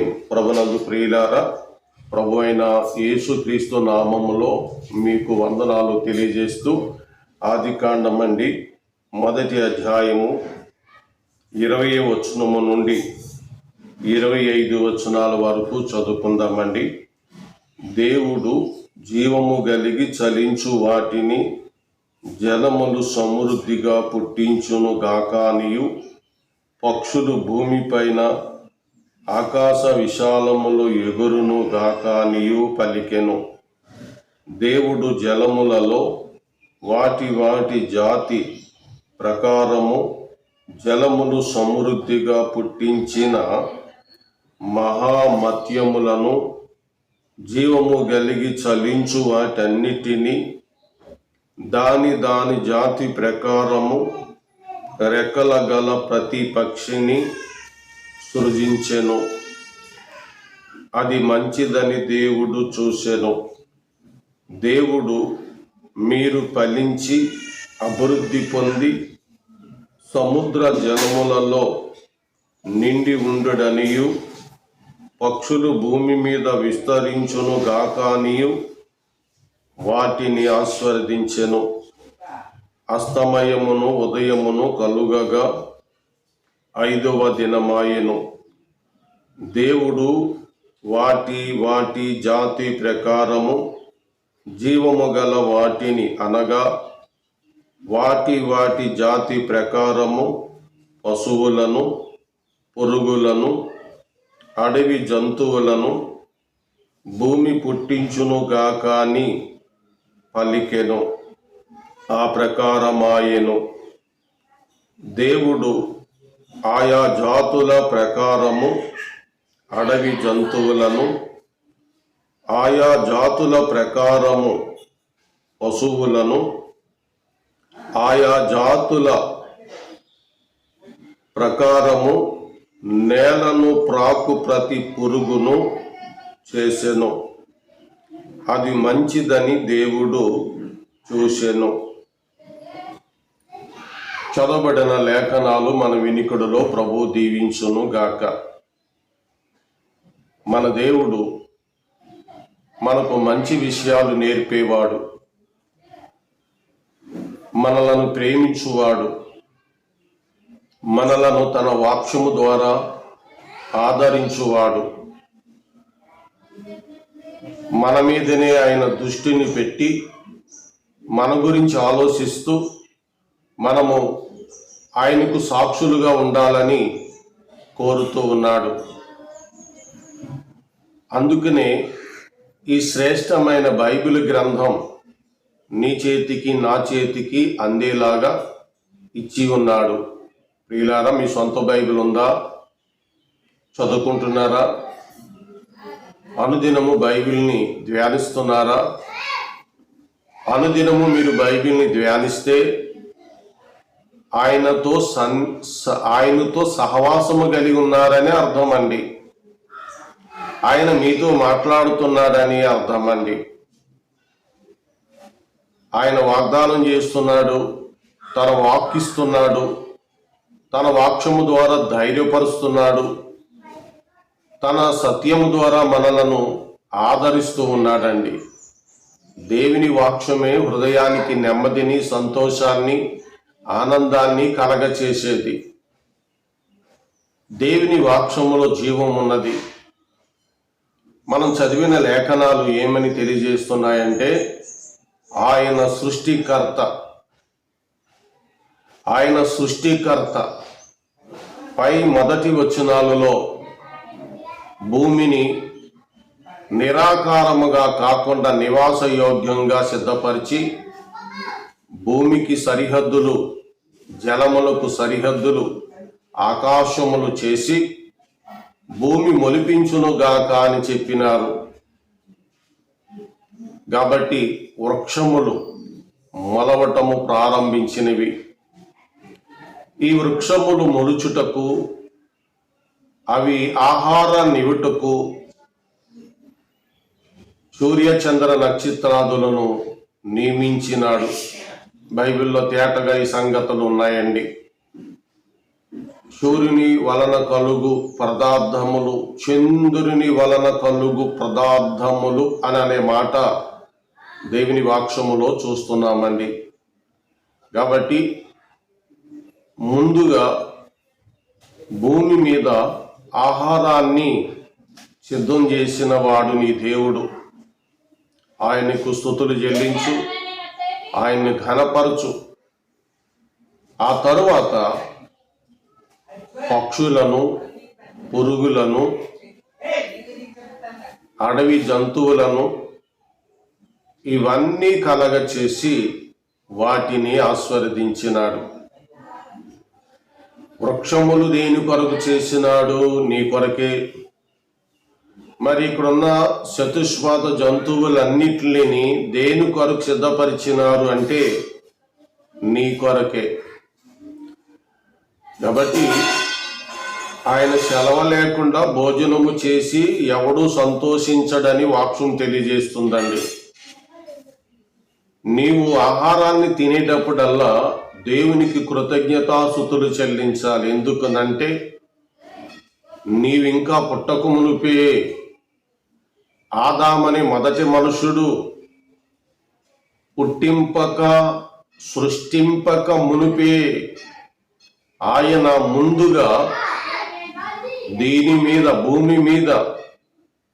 ప్రభునందు ప్రియులారా ప్రభు అయిన యేసుక్రీస్తు నామములో మీకు వందనాలు తెలియజేస్తూ ఆది కాండమండి మొదటి అధ్యాయము ఇరవై వచనము నుండి ఇరవై ఐదు వచనాల వరకు చదువుకుందామండి. దేవుడు జీవము కలిగి చలించు వాటిని జలములు సమృద్ధిగా పుట్టించును గాకానియు పక్షులు భూమిపైన ఆకాశ విశాలములు ఎగురును గాకానియు పలికెను. దేవుడు జలములలో వాటి వాటి జాతి ప్రకారము జలములు సమృద్ధిగా పుట్టించిన మహామత్యములను జీవము కలిగి చలించు వాటన్నిటినీ దాని దాని జాతి ప్రకారము రెక్కల గల ప్రతి పక్షిని సృజించెను. అది మంచిదని దేవుడు చూసెను. దేవుడు మీరు ఫలించి అభివృద్ధి పొంది సముద్ర జనములలో నిండి ఉండడనియు పక్షులు భూమి మీద విస్తరించును గాకానియు వాటిని ఆస్వాదించెను. అస్తమయమును ఉదయమును కలుగగా ఐదవ దినమాయెను. దేవుడు వాటి వాటి జాతి ప్రకారము జీవము గల వాటిని అనగా వాటి వాటి జాతి ప్రకారము పశువులను పురుగులను అడవి జంతువులను భూమి పుట్టించునుగా అని పలికెను. ఆ ప్రకారమాయెను. దేవుడు ఆయా జాతుల ప్రకారము అడవి జంతువులను ఆయా జాతుల ప్రకారము పశువులను ఆయా జాతుల ప్రకారము నేలను ప్రాకు ప్రతి పురుగును చేసెను. అది మంచిదని దేవుడు చూసెను. చదవబడిన లేఖనాలు మన వినికుడిలో ప్రభు దీవించును గాక. మన దేవుడు మనకు మంచి విషయాలు నేర్పేవాడు. మనలను ప్రేమించువాడు. మనలను తన వాక్యము ద్వారా ఆదరించువాడు. మన మీదనే ఆయన దృష్టిని పెట్టి మన గురించి ఆలోచిస్తూ మనము ఆయనకు సాక్షులుగా ఉండాలని కోరుతూ ఉన్నాడు. అందుకనే ఈ శ్రేష్టమైన బైబిల్ గ్రంథం నీ చేతికి నా చేతికి అందేలాగా ఇచ్చి ఉన్నాడు. ప్రియులారా మీ సొంత బైబిల్ ఉందా? చదువుకుంటున్నారా? అనుదినము బైబిల్ని ధ్యానిస్తున్నారా? అనుదినము మీరు బైబిల్ని ధ్యానిస్తే ఆయనతో సన్ స- ఆయనతో సహవాసము కలిగి ఉన్నారని అర్థం అండి ఆయన మీతో మాట్లాడుతున్నాడని అర్థం అండి ఆయన వాగ్దానం చేస్తున్నాడు తన వాక్కిస్తున్నాడు తన వాక్యము ద్వారా ధైర్యపరుస్తున్నాడు తన సత్యము ద్వారా మనలను ఆదరిస్తూ ఉన్నాడండి. దేవుని వాక్యమే హృదయానికి నెమ్మదిని సంతోషాన్ని ఆనందాన్ని కలగచేసేది. దేవుని వాక్షములో జీవం ఉన్నది. మనం చదివిన లేఖనాలు ఏమని తెలియజేస్తున్నాయంటే ఆయన సృష్టికర్త. ఆయన సృష్టికర్త. పై మొదటి వచనాలలో భూమిని నిరాకారముగా కాకుండా నివాస యోగ్యంగా సిద్ధపరిచి భూమికి సరిహద్దులు జలములకు సరిహద్దులు ఆకాశములు చేసి భూమి మొలిపించునుగాక అని చెప్పినారు. కాబట్టి వృక్షములు మొలవటము ప్రారంభించినవి. ఈ వృక్షములు మొలుచుటకు అవి ఆహారాన్ని ఇవ్వటకు సూర్యచంద్ర నక్షత్రాదులను నియమించినాడు. బైబిల్లో తేటగా ఈ సంగతులు ఉన్నాయండి. సూర్యుని వలన కలుగు పదార్థములు చంద్రుని వలన కలుగు పదార్థములు అని అనే మాట దేవుని వాక్షములో చూస్తున్నామండి. కాబట్టి ముందుగా భూమి మీద ఆహారాన్ని సిద్ధం చేసిన వాడు నీ దేవుడు. ఆయనకు స్థుతులు చెల్లించు. ఆయన్ని ఘనపరచు. ఆ తరువాత పక్షులను పురుగులను అడవి జంతువులను ఇవన్నీ కలగ చేసి వాటిని ఆస్వాదించినాడు. వృక్షములు దేని కొరకు చేసినాడు నీ కొరకే మరి ఇక్కడున్న చతుష్పాత జంతువులన్నిటిని దేని కొరకు సిద్ధపరిచినారు అంటే నీ కొరకే. కాబట్టి ఆయన సెలవు లేకుండా భోజనము చేసి ఎవడు సంతోషించడని వాక్యం తెలియజేస్తుందండి. నీవు ఆహారాన్ని తినేటప్పుడల్లా దేవునికి కృతజ్ఞతాసుతులు చెల్లించాలి. ఎందుకనంటే నీవింకా పుట్టకమునిపే ఆదామని మొదటి మనుషుడు పుట్టింపక సృష్టింపక మునిపే ఆయన ముందుగా దీని మీద భూమి మీద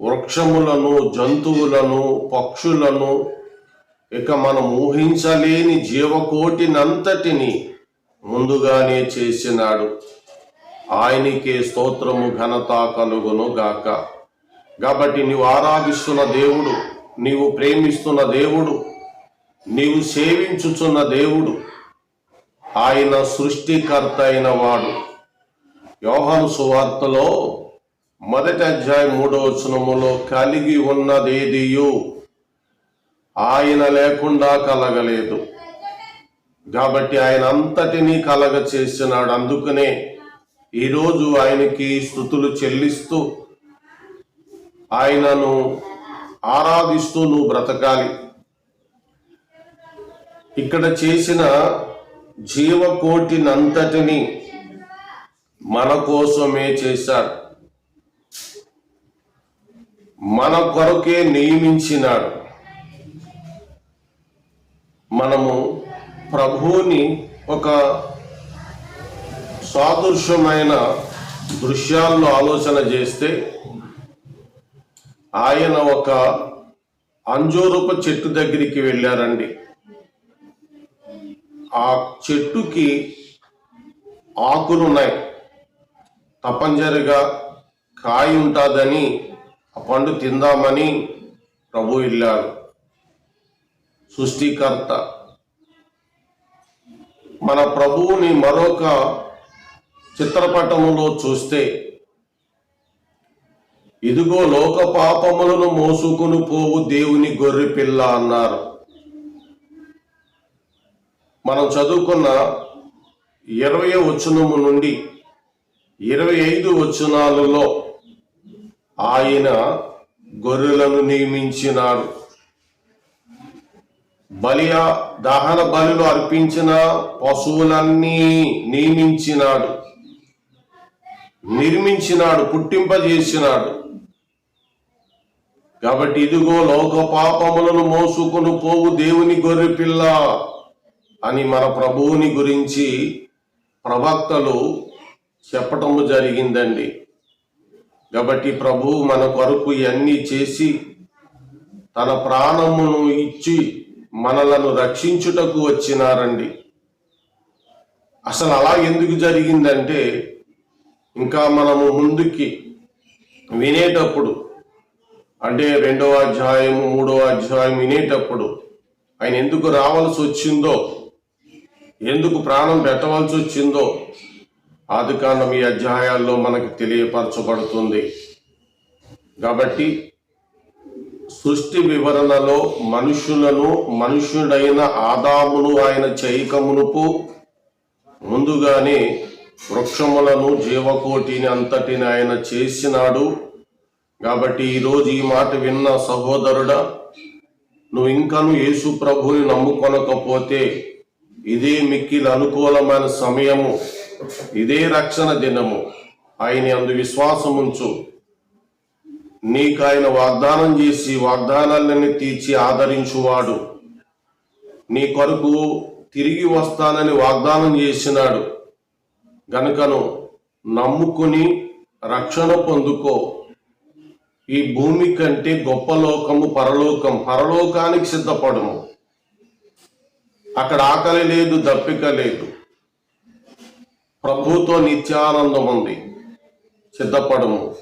వృక్షములను జంతువులను పక్షులను ఇక మనం ఊహించలేని జీవకోటినంతటిని ముందుగానే చేసినాడు. ఆయనకే స్తోత్రము ఘనత కలుగును గాక. కాబట్టి నీవు ఆరాధిస్తున్న దేవుడు నీవు ప్రేమిస్తున్న దేవుడు నీవు సేవించుచున్న దేవుడు. ఆయన సృష్టికర్త అయిన వాడు. యోహాను సువార్తలో మొదటి అధ్యాయం మూడో వచనములో కలిగి ఉన్నదేదియు? ఆయన లేకుండా కలగలేదు. కాబట్టి ఆయన అంతటినీ కలగ చేసినాడు అందుకనే ఈరోజు ఆయనకి స్థుతులు చెల్లిస్తూ ఆయనను ఆరాధిస్తూ నువ్వు బ్రతకాలి. ఇక్కడ చేసిన జీవకోటినంతటిని మన కోసమే చేశాడు. మన కొరకే నియమించినాడు. మనము ప్రభువుని ఒక సాదృశ్యమైన దృశ్యాల్లో ఆలోచన చేస్తే ఆయన ఒక అంజోరూప చెట్టు దగ్గరికి వెళ్ళారండి. ఆ చెట్టుకి ఆకులు ఉన్నాయి తప్పనిసరిగా కాయ ఉంటుందని ఆ పండు తిందామని ప్రభు వెళ్ళారు సృష్టికర్త. మన ప్రభువుని మరొక చిత్రపటములో చూస్తే ఇదిగో లోక పాపములను మోసుకుని పోవు దేవుని గొర్రె పిల్ల అన్నారు. మనం చదువుకున్న ఇరవై వచనము నుండి ఇరవై ఐదు వచనాలలో ఆయన గొర్రెలను నియమించినాడు. బలియా దహన బలులు అర్పించిన పశువులన్నీ నియమించినాడు. నిర్మించినాడు పుట్టింపజేసినాడు. కాబట్టి ఇదిగో లోక పాపములను మోసుకొని పోవు దేవుని గొర్రె పిల్ల అని మన ప్రభువుని గురించి ప్రవక్తలు చెప్పటము జరిగిందండి. కాబట్టి ప్రభువు మన కొరకు ఇవన్నీ చేసి తన ప్రాణమును ఇచ్చి మనలను రక్షించుటకు వచ్చినారండి. అసలు అలా ఎందుకు జరిగిందంటే ఇంకా మనము ముందుకి వినేటప్పుడు అంటే రెండవ అధ్యాయం మూడవ అధ్యాయం వినేటప్పుడు ఆయన ఎందుకు రావాల్సి వచ్చిందో ఎందుకు ప్రాణం పెట్టవలసి వచ్చిందో ఆది కాండం ఈ అధ్యాయాల్లో మనకు తెలియపరచబడుతుంది. కాబట్టి సృష్టి వివరణలో మనుషులను మనుష్యుడైన ఆదామును ఆయన చేయకమునుపు ముందుగానే వృక్షములను జీవకోటిని అంతటిని ఆయన చేసినాడు. కాబట్టి ఈరోజు ఈ మాట విన్న సహోదరుడా నువ్వు ఇంకను యేసు ప్రభుని నమ్ముకొనకపోతే ఇదే మిక్కిలి అనుకూలమైన సమయము ఇదే రక్షణ దినము. ఆయన అందు విశ్వాసముంచు. నీకు ఆయన వాగ్దానం చేసి వాగ్దానాలన్నీ తీర్చి ఆదరించువాడు. నీ కొరకు తిరిగి వస్తానని వాగ్దానం చేసినాడు. గనుకను నమ్ముకుని రక్షణ పొందుకో. ఈ భూమి కంటే గొప్ప లోకము పరలోకం. పరలోకానికి సిద్ధపడము. అక్కడ ఆకలి లేదు దప్పిక లేదు. ప్రభుతో నిత్యానందం ఉంది. సిద్ధపడము.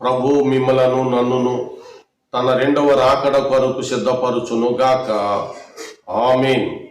ప్రభు మిమ్మలను నన్నును తన రెండవ రాకడ కొరకు సిద్ధపరుచును గాక ఆమెన్.